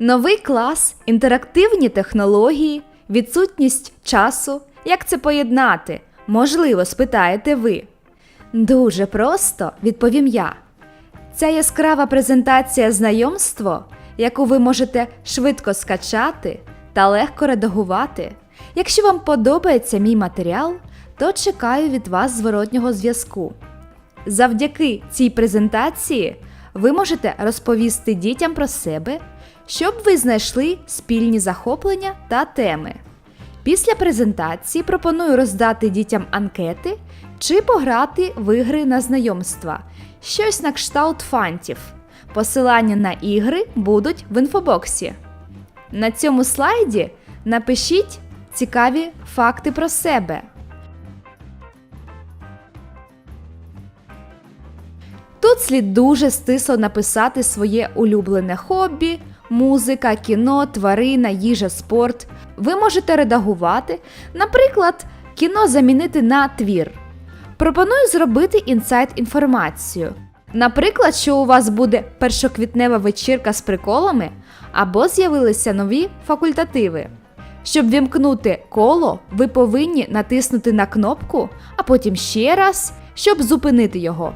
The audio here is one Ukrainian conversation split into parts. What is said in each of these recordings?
Новий клас, інтерактивні технології, відсутність часу. Як це поєднати? Можливо, спитаєте ви. Дуже просто відповім я. Ця яскрава презентація знайомство, яку ви можете швидко скачати та легко редагувати. Якщо вам подобається мій матеріал, то чекаю від вас зворотнього зв'язку. Завдяки цій презентації ви можете розповісти дітям про себе, щоб ви знайшли спільні захоплення та теми. Після презентації пропоную роздати дітям анкети чи пограти в ігри на знайомства, щось на кшталт фантів. Посилання на ігри будуть в інфобоксі. На цьому слайді напишіть цікаві факти про себе. Тут слід дуже стисло написати своє улюблене хобі, музика, кіно, тварина, їжа, спорт. Ви можете редагувати, наприклад, кіно замінити на твір. Пропоную зробити інсайт інформацію. Наприклад, що у вас буде першоквітнева вечірка з приколами або з'явилися нові факультативи. Щоб вімкнути коло, ви повинні натиснути на кнопку, а потім ще раз, щоб зупинити його.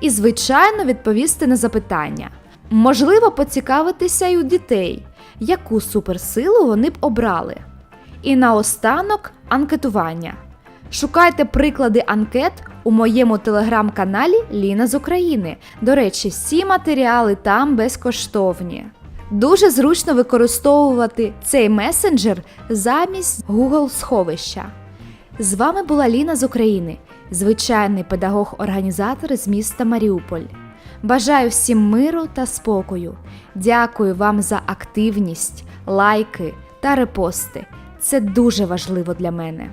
І, звичайно, відповісти на запитання. Можливо, поцікавитися й у дітей, яку суперсилу вони б обрали. І наостанок анкетування. Шукайте приклади анкет у моєму телеграм-каналі Ліна з України. До речі, всі матеріали там безкоштовні. Дуже зручно використовувати цей месенджер замість Google сховища. З вами була Ліна з України, звичайний педагог-організатор з міста Маріуполь. Бажаю всім миру та спокою. Дякую вам за активність, лайки та репости. Це дуже важливо для мене.